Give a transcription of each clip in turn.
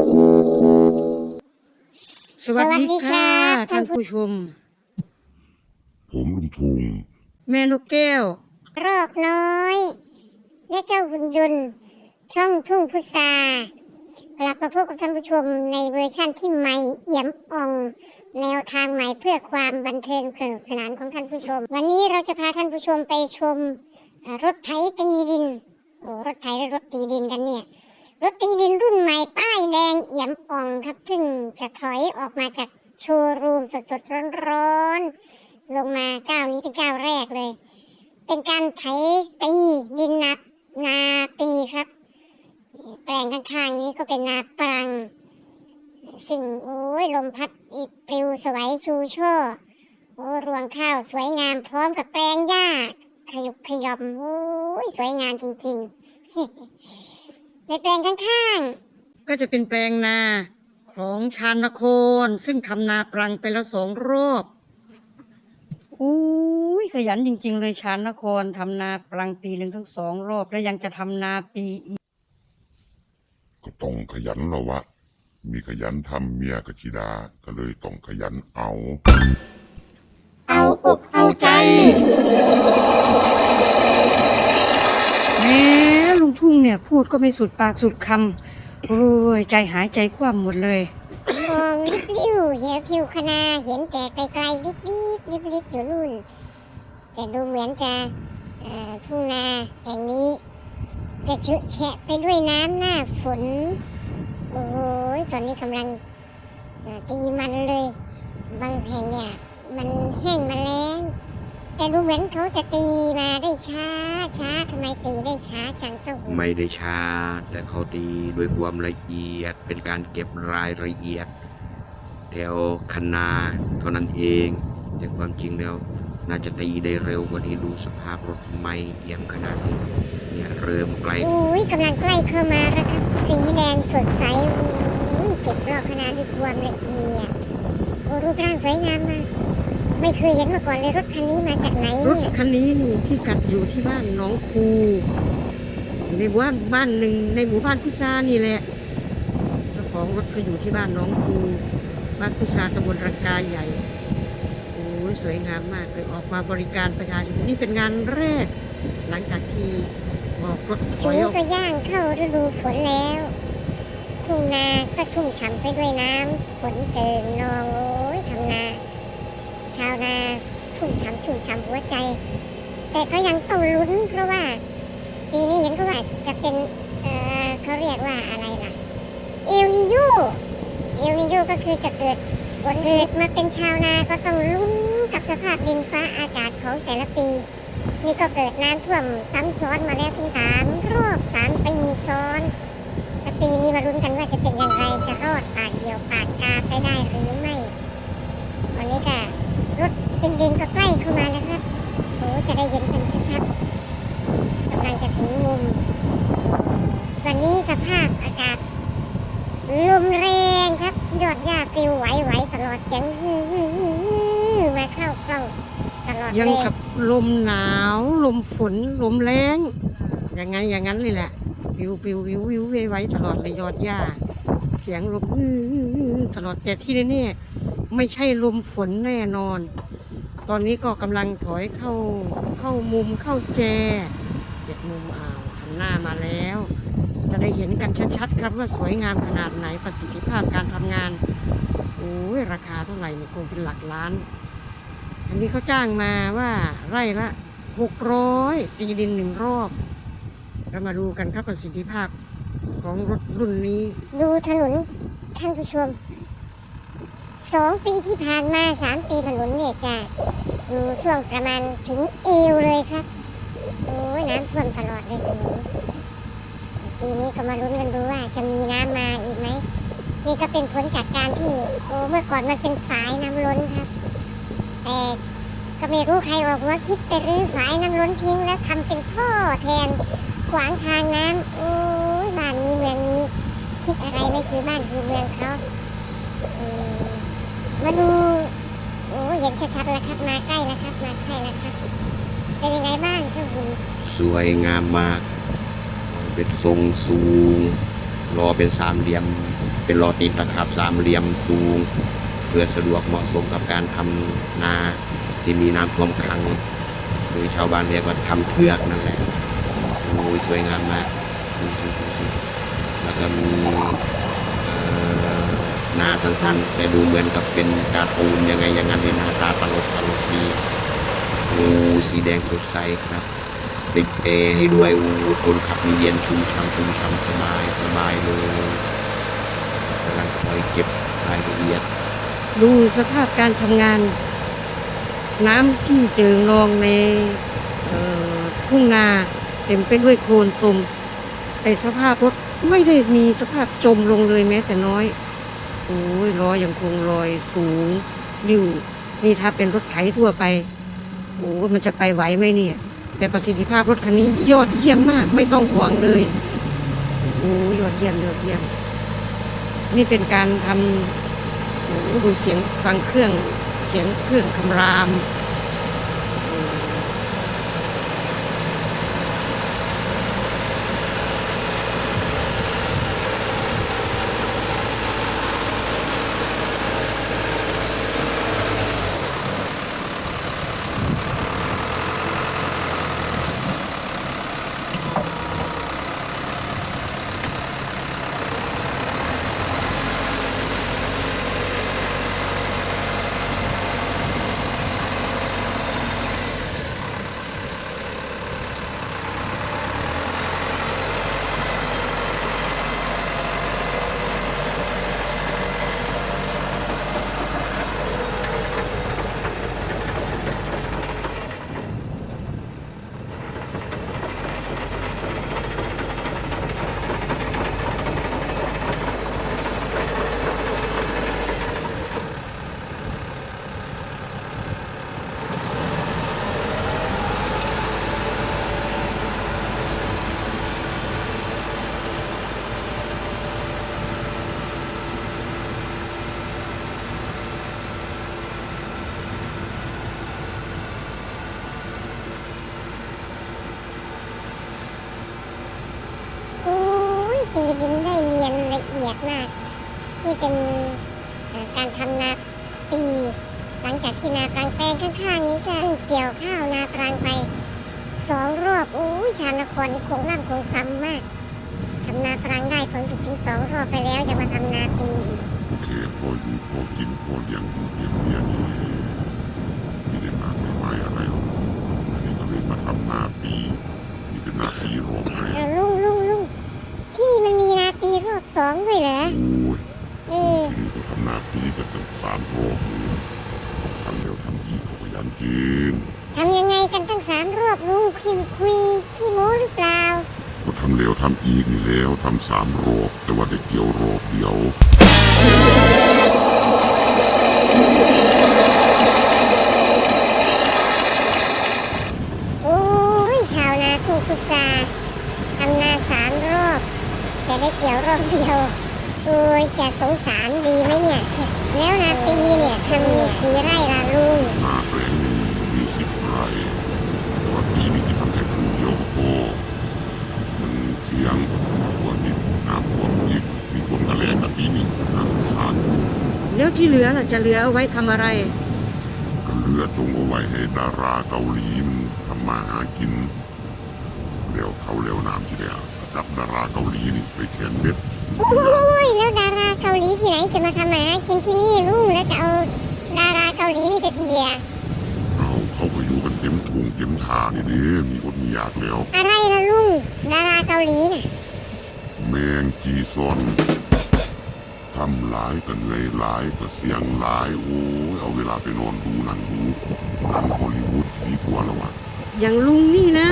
สวัสดีสวัสดีครัค่ะบท่านผู้ชม ผมลุงทุงแม่นกแก้วรอกน้อย และเจ้าหุ่นยนต์ช่องทุ่งพุทรากลับมาพบกับท่านผู้ชมในเวอร์ชั่นที่ใหม่เอี่ยมอ่องแนวทางใหม่เพื่อความบันเทิงสนุกสนานของท่านผู้ชม วันนี้เราจะพาท่านผู้ชมไปชมเอ่อรถไถตีดินโอ้รถไถและรถตีดินกันเนี่ย รถตีดินรุ่นใหม่ป้ายแดงเอี่ยมอ่องครับเพิ่งจะถอยออกมาจากโชว์รูมสดๆร้อนๆลงมาเจ้านี้เป็นเจ้าแรกเลย เป็นการไถตีดินนานาปีครับ แปลงข้างๆนี้ก็เป็นนาปรังซึ่งโอ้ยลมพัดอีปลิวสวยชูช่อโอ้รวงข้าวสวยงามพร้อมกับแปลงหญ้าขยุกขยอมโอ้ยสวยงามจริงๆ ในแปลงข้างก็จะเป็นแปลงนาของชาญนคร ซึ่งทำนาปรังไปแล้วสองรอบอุ้ยขยันจริง ๆ เลยชาญนครทำนาปรังปีหนึ่งทั้งสองรอบ แล้วยังจะทำนาปีอีก ก็ต้องขยันแล้ววะ มีขยันทำเมียกับชิดา ก็เลยต้องขยันเอา เอาอกเอาใจแหม้ลุงทุ่ง เนี่ย พูดก็ไม่สุดปากสุดคำโอ้ยใจหายใจคว่ำหมดเลย มองลิบลิ้วเหี่ยวทิวคณาเห็นแต่ไกลๆลิบลิบลิบลิบอยู่นู่น แต่ดูเหมือนจะเอ่อทุ่งนาแห่งนี้ จะเชอะแฉะไปด้วยน้ำหน้าฝน โอ้ยตอนนี้กำลังเอ่อตีมันเลย บางแห่งเนี่ย มันแห้งมาแล้ว แต่ดูเหมือนเขาจะตีมาได้ช้าช้าทำไมตีได้ช้าจังเจ้าหูไม่ได้ช้า แต่เขาตีด้วยความละเอียดเป็นการเก็บรายละเอียด แถวคันนาเท่านั้นเอง แต่ความจริงแล้วน่าจะตีได้เร็วกว่านี้ดูสภาพรถไม่เอี่ยมขนาดนี้เนี่ยเริ่มใกล้โอ้ยกำลังใกล้เข้ามาแล้วครับสีแดงสดใสโอ้ยเก็บรอบขนาดด้วยความละเอียดโอ้รูปร่างสวยงามมาก ไม่เคยเห็นมาก่อนเลยรถคันนี้มาจากไหนรถเนี่ยคันนี้นี่พี่กัดอยู่ที่บ้านหน้องคูในบ้านบ้านหนึ่งในหมู่บ้านพุทรานี่แหละเจ้าของรถก็อยู่ที่บ้านหน้องคูบ้านพุทราตำบลรังกาใหญ่โอ้ยสวยงามมากเลยออกมาบริการประชาชนนี่เป็นงานแรก หลังจากที่ออกรถถช่วองยนี้ออกก็ย่างเข้าฤดูฝนแล้วทุ่งนาก็ชุ่มฉ่ำไปด้วยน้ำฝนเจิงนองโอ้ยทำนาชาวนาชุ่มฉ่ำชุ่มฉ่ำหัวใจ แต่ก็ยังต้องลุ้นเพราะว่าปีนี้เห็นเขาว่าจะเป็นเออเขาเรียกว่าอะไรล่ะเอลนิโยเอลนิโยก็คือจะเกิดฝนเกิดมาเป็นชาวนาก็ต้องลุ้นกับสภาพดินฟ้าอากาศของแต่ละปี นี่ก็เกิดน้ำท่วมซ้ำซ้อนมาแล้วถึงสามรอบสามปีซ้อนแต่ปีนี้มาลุ้นกันว่าจะเป็นอย่างไรจะรอดปากเดียวปากกาไปได้หรือไม่วันนี้ก็ ดินดินก็ใกล้เข้ามาแล้วครับโอ้จะได้เห็นกันชัดๆกำลังจะถึงมุม วันนี้สภาพอากาศลมแรงครับ ยอดหญ้าปลิวไหวๆตลอดเสียงฮือๆมาเข้ากล้องตลอดยังเลยกับลมหนาว ลมฝน ลมแรงอย่างไงอย่างนั้นเลยแหละวิววิววิววิวไว้ไว้ตลอดเลยยอดหญ้า เสียงลมอื้อตลอดแต่ที่แน่ๆไม่ใช่ลมฝนแน่นอน ตอนนี้ก็กำลังถอยเข้าเข้ามุมเข้าแจเจ็ดมุมอ่าวหันหน้ามาแล้ว จะได้เห็นกันชัดๆครับว่าสวยงามขนาดไหนประสิทธิภาพการทำงานโอ้ยราคาเท่าไหร่นี่คงเป็นหลักล้าน อันนี้เขาจ้างมาว่าไร่ละหกร้อยตีดินหนึ่งรอบก็มาดูกันครับประสิทธิภาพของรถรุ่นนี้ ดูถนนท่านผู้ชม สองปีที่ผ่านมาสามปีถนนเนี่ยจะอยู่ช่วงประมาณถึงเอวเลยครับ โอ้ยน้ำท่วมตลอดเลยถนนปีนี้ก็มาลุ้นกันดูว่าจะมีน้ำมาอีกไหมนี่ก็เป็นผลจากการที่โอ้เมื่อก่อนมันเป็นฝายน้ำล้นครับ แต่ก็ไม่รู้ใครออกหัว่าคิดไปรื้อฝายน้ำล้นทิ้งแล้วทำเป็นท่อแทนขวางทางน้ำโอ้ยบ้านนี้เมืองนี้ คิดอะไรไม่คือบ้านคือเมืองเขาอืม มาดูโอ้เห็นชัดๆแล้วครับ มาใกล้แล้วครับ มาใกล้แล้วครับ เป็นยังไงบ้างเจ้าหุ่นสวยงามมาก เป็นทรงสูง รอเป็นสามเหลี่ยม เป็นรอตีนตะขาบสามเหลี่ยมสูง เพื่อสะดวกเหมาะสมกับการทำนาที่มีน้ำท่วมขังหรือชาวบ้านเรียกว่าทำเทือกนั่นแหละโอ้ยสวยงามมาก แล้วก็มีเหน้าสั้นๆ แต่ดูเหมือนกับเป็นการ์ตูนยังไงอย่างนั้นเลยหน้าตาตลกตลกดีโอ้สีแดงสดใสครับติดเอร์ให้ด้วยโอ้คนขับมีเย็นชุ่มฉ่ำชุ่มฉ่ำสบายสบายเลยกำลังคอยเก็บรายละเอียด ดูสภาพการทำงาน น้ำที่เจิงนองในทุ่งนาเต็มไปด้วยโคลนตุ่มแต่สภาพรถไม่ได้มีสภาพจมลงเลยแม้แต่น้อย อ้ยล้อยังคงลอยสูงอยู่นี่ถ้าเป็นรถไถทั่วไปโอ้มันจะไปไหวไหมเนี่ย แต่ประสิทธิภาพรถคันนี้ยอดเยี่ยมมากไม่ต้องห่วงเลยโอ้ยอดเยี่ยมยอดเยี่ยม นี่เป็นการทำดูเสียงฟังเครื่องเสียงเครื่องคำรามอืม โอ้ยตี ดินได้เนียนละเอียดมาก นี่เป็นเอ่อการทำนาปี หลังจากที่นาปรังแปลงข้างๆนี้ก็เกี่ยวข้าวนาปรังไปสองรอบโอ้ยชาวนครนี่คงร่ำคงซ้ำมากทำนาปรังได้ผลผลิตถึงสองรอบไปแล้วจะมาทำนาปีอีกโอเคพออยู่พอกินพอเลี้ยงดูเลี้ยงเมียนี่ไม่ได้มากไม่ไม้อะไรหรอกอันนี้ก็เลยมาทำนาปีนี่เป็นนาปีรอบแรเอก อลุงลุงลุงที่นี่มันมีนาปีรอบ สองด้วยเหรอโอ้ยเออนี่ก็ทำนาปีจะตั้งสามรอบเลยต้องทำเร็วทำอีกเขาก็ยันกินทำยังไงกันตั้งสามรอบลุงคุยคุยขี้โม้หรือเปล่าก็ทำเร็วทำอีกนี่แล้วทำสามรอบแต่ว่าได้เกี่ยวรอบเดียวโอ้ยชาวนาทุ่งพุทราทำนาสามรอบ จะได้เกี่ยวรอบเดียวโอ้ยจะสงสารดีไหมเนี่ย แล้วนาปีเนี่ยทำกี่ไร่ละลุงนาแปลงหนึ่งมีสิบไร่แต่ว่าปีนี้ที่ทำแค่ครึ่งเดียวก็พอมันเสี่ยงกว่านี้น้ำท่วมอีกมีท่วมกระแลงกับปีนี้น้ำสารแล้วที่เหลือล่ะจะเหลือเอาไว้ทำอะไรก็เหลือจงเอาไว้ให้ดาราเกาหลีมันทำมาหากินเร็วเขาเร็วน้ำที่เดียว จับดาราเกาหลีนี่ไปแข่งเบ็ดโอ้ยแล้วดาราเกาหลีที่ไหนจะมาทำมาหากินที่นี่ลุงแล้วจะเอาดาราเกาหลีนี่เป็นเมียเอาเขาก็อยู่กันเต็มทุงเต็มทานี่เด้มีอดมีอยากแล้ว อะไรละลุงดาราเกาหลีน่ะแมงจีซอนทำหลายกันเลยหลายก็เสียงหลายโอ้ยเอาเวลาไปนอนดูหนังดูหนังฮอลลีวูดที่ดีกว่าแล้ววะอย่างลุงนี่นะ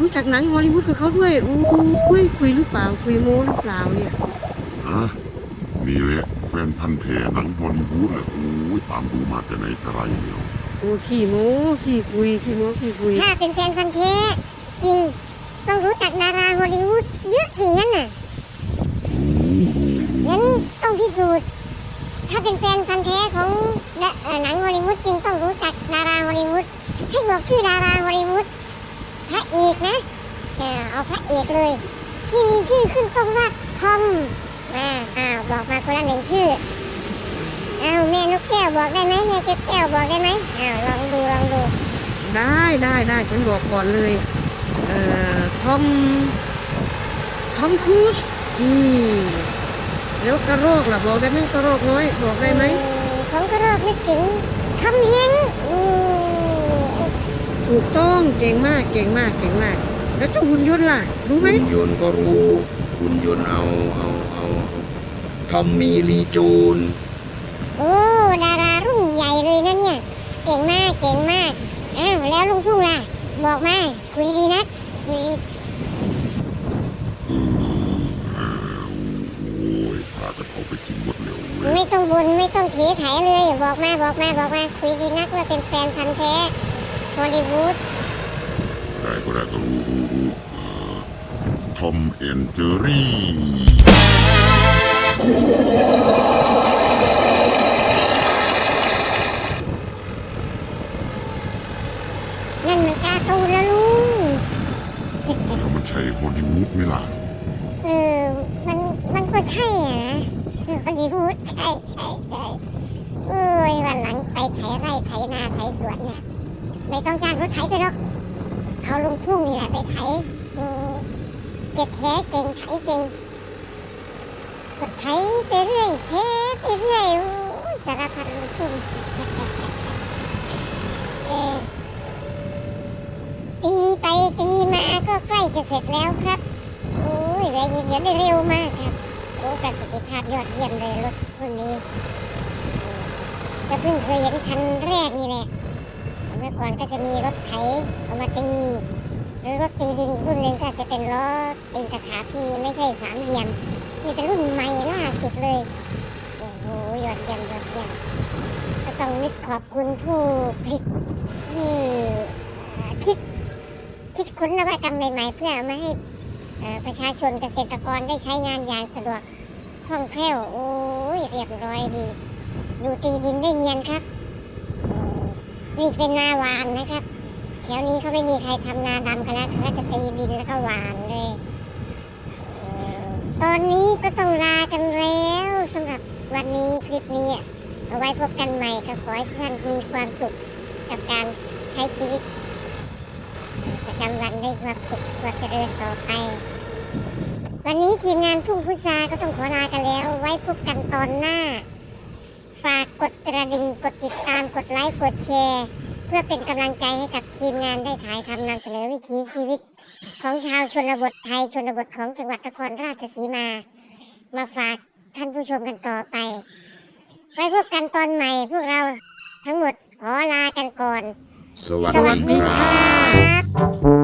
รู้จักหนังฮอลลีวูดกับเขาด้วยโอ้ยคุยหรือเปล่า คุยโม้หรือเปล่าเนี่ยนะนี่แหละแฟนพันธ์แท้หนังฮอลลีวูดเลยโอ้ยตามดูมาแต่ไหนแต่ไรแล้วโอ้ขี้โม้ขี้คุยขี้โม้ขี้คุย ถ้าเป็นแฟนพันธ์แท้จริง ต้องรู้จักดาราฮอลลีวูดเยอะสิงั้นน่ะรู้รู้รู้งั้นต้องพิสูจน์ถ้าเป็นแฟนพันธ์แท้ของและเอ่อหนังฮอลลีวูดจริงต้องรู้จักดาราฮอลลีวูดให้บอกชื่อดาราฮอลลีวูด พระเอกนะเออเอาพระเอกเลย ที่มีชื่อขึ้นต้นว่าทอมอ่าอ้าวบอกมาคนละหนึ่งชื่ออ้าวแม่นกแก้วบอกได้ไหมแม่เก็บแก้วบอกได้ไหมอ้าวลองดูลองดู ได้ได้ได้ฉันบอกก่อนเลยเอ่อทอมทอมครูซอืมแล้วกระโรกล่ะบอกได้ไหมกระโรกน้อยบอกได้ไหมอืผมก็รอบนึกถึงทอมเฮงค์อืม ถูกต้องเก่งมากเก่งมากเก่งมาก แล้วเจ้าหุ่นยนต์ล่ะ รู้ไหมหุ่นยนต์ก็รู้หุ่นยนต์เอาเอาเอาทอมมี่ลีจูนโอ้ดารารุ่นใหญ่เลยนะเนี่ย เก่งมากเก่งมากอ้าวแล้วลุงทุ่งล่ะ บอกมาคุยดีนะคุยไปกินหมดแล้วเว้ยไม่ต้องบนไม่ต้องเทไถเลย บอกมาบอกมาบอกมาคุยดีนักว่าเป็นแฟนพันธ์แท้ ฮอลลีวูดได้ก็ได้ก็รู้รู้รู้เอ่อทอมแอนเจอรี่นั่นมันการ์ตูนนะลุงแล้วมันใช่ฮอลลีวูดไหมล่ะ เออ มัน มันก็ใช่อะนะฮอลลีวูดใช่ใช่ใช่เอ้ยวันหลังไปไถไร่ไถนาไถสวนเนี่ย ไม่ต้องจ้างรถไถไปหรอก เอาลงทุ่งนี่แหละไปไถเก็บแท้เก่งไถเก่งก็ไถไปเรื่อยแท้ไปเรื่อยสารพัดลงทุ่งตีไปตีมาก็ใกล้จะเสร็จแล้วครับ โอ้ยเลยเย็นได้เร็วมากครับโอ้ประสิทธิภาพยอดเยี่ยมเลยรถรุ่นนี้ก็เพิ่งเคยเห็นคันแรกนี่แหละ เมื่อก่อนก็จะมีรถไถเอามาตี หรือรถตีดินรุ่นหนึ่งก็จะเป็นล้อตีนตะขาที่ไม่ใช่สามเหลี่ยมนี่เป็นรุ่นใหม่ล่าสุดเลย โอ้โหยอดเยี่ยมยอดเยี่ยมก็ต้องนึกขอบคุณผู้ผลิตที่คิดคิดค้นนวัตกรรมใหม่ๆ เพื่อมาให้ประชาชนเกษตรกรได้ใช้งานอย่างสะดวกคล่องแคล่ว โอ้ยเรียบร้อยดี ดูตีดินได้เนียนครับ นี่เป็นนาหวานนะครับแถวนี้เขาไม่มีใครทำนาดำกันแล้วเขาจะตีดินแล้วก็หวานเลยตอนนี้ก็ต้องลากันแล้วสำหรับวันนี้คลิปนี้อะเอาไว้พบกันใหม่ก็ขอให้ท่านมีความสุขกับการใช้ชีวิต ประจำวันได้ความสุขความเจริญต่อไป วันนี้ทีมงานทุ่งพุทราก็ต้องขอลากันแล้ว ไว้พบกันตอนหน้า ฝากกดกระดิ่งกดติดตามกดไลค์กดแชร์ เพื่อเป็นกำลังใจให้กับทีมงานได้ถ่ายทำนำเสนอวิถีชีวิต ของชาวชนบทไทยชนบทของจังหวัดนครราชสีมา มาฝากท่านผู้ชมกันต่อไป ไว้พบกันตอนใหม่พวกเราทั้งหมดขอลากันก่อน สวัสสวัสดีดีคครัรับบ